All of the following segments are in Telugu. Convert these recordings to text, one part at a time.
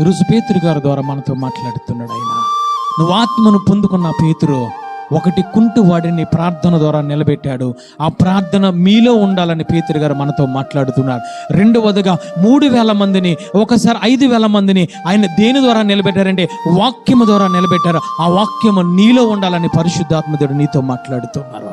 ఈరోజు పేతురు గారి ద్వారా మనతో మాట్లాడుతున్నాడు ఆయన. నువ్వు ఆత్మను పొందుకున్న పేతురు. ఒకటి కుంటు వాడిని ప్రార్థన ద్వారా నిలబెట్టాడు. ఆ ప్రార్థన మీలో ఉండాలని పేతురు గారు మనతో మాట్లాడుతున్నారు. రెండవదిగా మూడు వేల మందిని ఒకసారి ఐదు వేల మందిని ఆయన దేని ద్వారా నిలబెట్టారంటే వాక్యము ద్వారా నిలబెట్టారు. ఆ వాక్యము నీలో ఉండాలని పరిశుద్ధాత్మదేవుడు నీతో మాట్లాడుతున్నారు.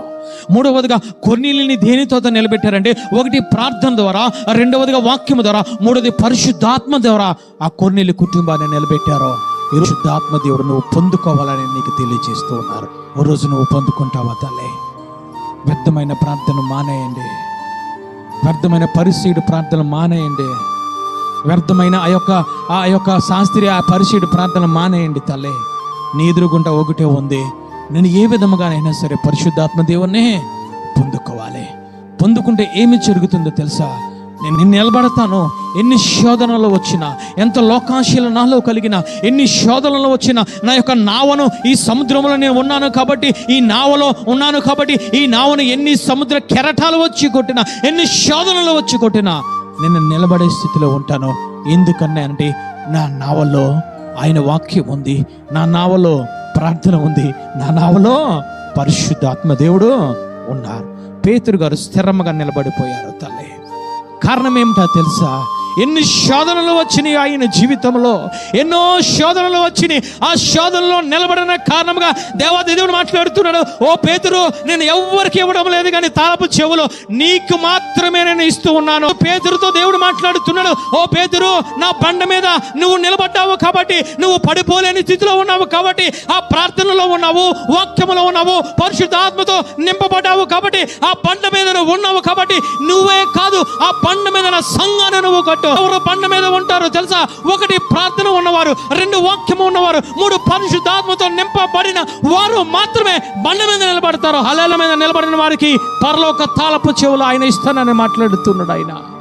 మూడవదిగా కొన్నిల్ని దేనితో నిలబెట్టారంటే ఒకటి ప్రార్థన ద్వారా రెండవదిగా వాక్యము ద్వారా మూడవది పరిశుద్ధాత్మ ద్వారా ఆ కొన్నిల్లి కుటుంబాన్ని నిలబెట్టారు. ఈరోజు శుద్ధాత్మ దేవుడు నువ్వు పొందుకోవాలని నీకు తెలియజేస్తూ ఉన్నారు. ఓ రోజు నువ్వు పొందుకుంటావా తల్లే? వ్యర్థమైన ప్రార్థన మానేయండి. వ్యర్థమైన పరిశీడు ప్రార్థన మానేయండి. వ్యర్థమైన ఆ యొక్క ఆ యొక్క శాస్త్రీయ ఆ పరిశీడు ప్రార్థన మానేయండి తల్లే. నీ ఎదురుగుంట ఒకటే ఉంది. నేను ఏ విధముగానైనా సరే పరిశుద్ధాత్మ దేవుణ్ణి పొందుకోవాలి. పొందుకుంటే ఏమి జరుగుతుందో తెలుసా? నేను నిన్ను నిలబడతాను. ఎన్ని శోధనలు వచ్చినా ఎంత లోకాశీలు నాలో కలిగిన ఎన్ని శోధనలు వచ్చినా నా యొక్క నావను ఈ సముద్రంలో నేను ఉన్నాను కాబట్టి ఈ నావలో ఉన్నాను కాబట్టి ఈ నావను ఎన్ని సముద్ర కెరటాలు వచ్చి కొట్టినా ఎన్ని శోధనలు వచ్చి కొట్టినా నేను నిలబడే స్థితిలో ఉంటాను. ఎందుకన్నా అంటే నా నావలో ఆయన వాక్యం ఉంది. నా నావలో ప్రార్థన ఉంది. నా నావలో పరిశుద్ధాత్మ దేవుడు ఉన్నారు. పేతురు గారు స్థిరంగా నిలబడిపోయారు తల్లి. కారణం ఏమిటో తెలుసా? ఎన్ని శోధనలు వచ్చినాయి ఆయన జీవితంలో? ఎన్నో శోధనలు వచ్చినాయి. ఆ శోధనలో నిలబడిన కారణంగా దేవాది దేవుడు మాట్లాడుతున్నాడు ఓ పేతురు నేను ఎవ్వరికి ఇవ్వడం లేదు కానీ తాపు చెవులు నీకు మాత్రమే నేను ఇస్తూ ఉన్నాను. పేతురుతో దేవుడు మాట్లాడుతున్నాడు ఓ పేతురు నా బండ మీద నువ్వు నిలబడ్డావు కాబట్టి నువ్వు పడిపోలేని స్థితిలో ఉన్నావు కాబట్టి ఆ ప్రార్థనలో ఉన్నావు వాక్యములో ఉన్నావు పరిశుద్ధాత్మతో నింపబడ్డావు కాబట్టి ఆ బండ మీద నువ్వు ఉన్నావు కాబట్టి నువ్వే కాదు ఆ బండ సంఘాన్ని నువ్వు కట్టు ఎవరు బండ మీద ఉంటారు తెలుసా? ఒకటి ప్రార్థన ఉన్నవారు రెండు వాక్యము ఉన్నవారు మూడు పరిశుద్ధాత్మతో నింపబడిన వారు మాత్రమే బండ మీద నిలబడతారు. హలేల మీద నిలబడిన వారికి పరలోక తాళపు చెవులు ఆయన ఇస్తానని మాట్లాడుతున్నాడు ఆయన.